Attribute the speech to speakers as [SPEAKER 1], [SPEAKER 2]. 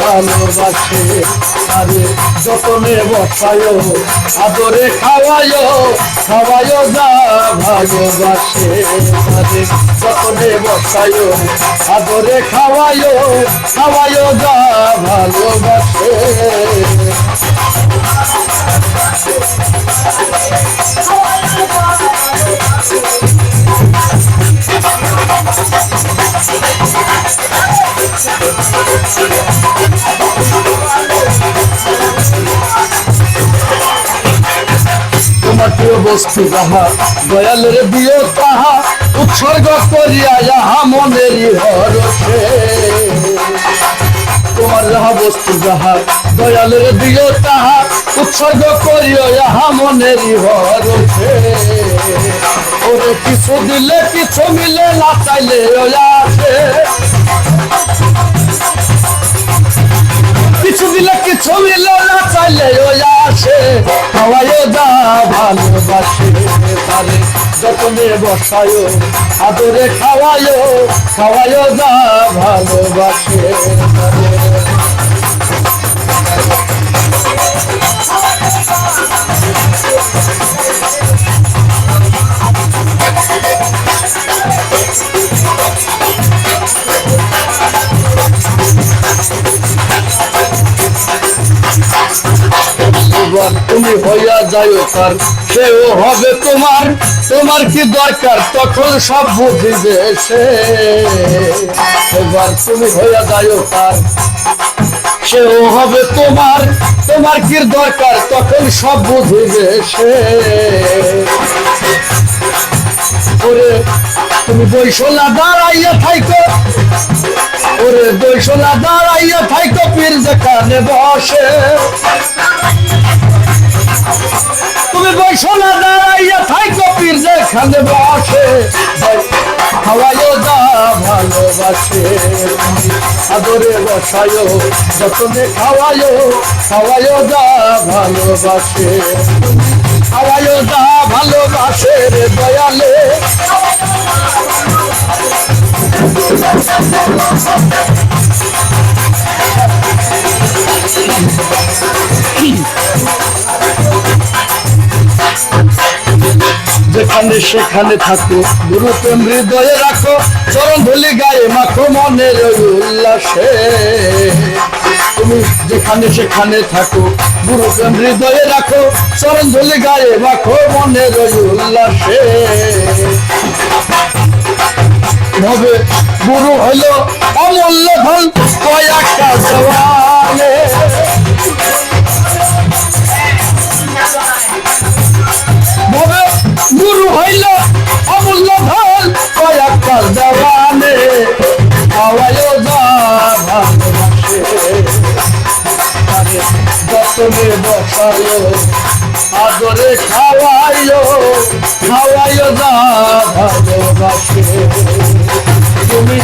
[SPEAKER 1] ভালোবাসে। আরে যতনে বসায় আদরে খাওয়ায় খাওয়ায় যা ভালোবাসে। আরে যতনে বসায় আদরে খাওয়ায় খাওয়ায় যা ভালোবাসে। তোমার প্রিয় বস্তু যাহা, দয়ালের দিও তাহা, উৎসর্গ করিয়া যাহা মনেরই হরসে তোমার যাহা বস্তু যাহা, দয়ালের দিও তাহা, উৎসর্গ করিও যাহা মনেরই হরসে ওরে কিছু দিলে কিছু মিলে না চাইলে আসে মিলে না চাইলে ওই আসে খাওয়ায় যা ভালোবাসে তারে যতনে বসায় আদরে খাওয়ায় খাওয়ায় যা ভালোবাসে তারে তুমি হইয়া যাই তার সেও হবে তোমার তোমার কি দরকার? তখন সব বুঝিবে সে। এবার তুমি হইয়া যাই তার সেও হবে তোমার তোমার কি দরকার? তখন সব বুঝিবে সে। ওরে, তুমি বৈশলা দাঁড়াইয়া থাইকো। ওরে, বৈশলা দাঁড়াইয়া থাইকো, পীর যেখানে বসে। তুমি বৈশলা দাঁড়াইয়া থাইকো, পীর যেখানে বসে। খাওয়াইও যা ভালোবাসে। আদরে বসায়ও যতনে খাওয়াইও খাওয়াইও যা ভালোবাসে। খাওয়াইও যা ভালোবাসে রে দয়ালে। যেখানে সেখানে থাকো গুরু প্রেম হৃদয়ে রাখো, চরণ ধুলি গায়ে মাখো মনের উল্লাসে। তুমি যেখানে সেখানে থাকো গুরু প্রেম হৃদয়ে রাখো, চরণ ধুলি গায়ে মাখো মনের উল্লাসে। হবে গুরু হলো অমূল্য ধন ভবে গুরু হইল অমূল্য ধন কয়েকটা জওয়ানে আওয়ায় আদরে খাওয়াইও খাওয়াইও যা ভালোবাসে তুমি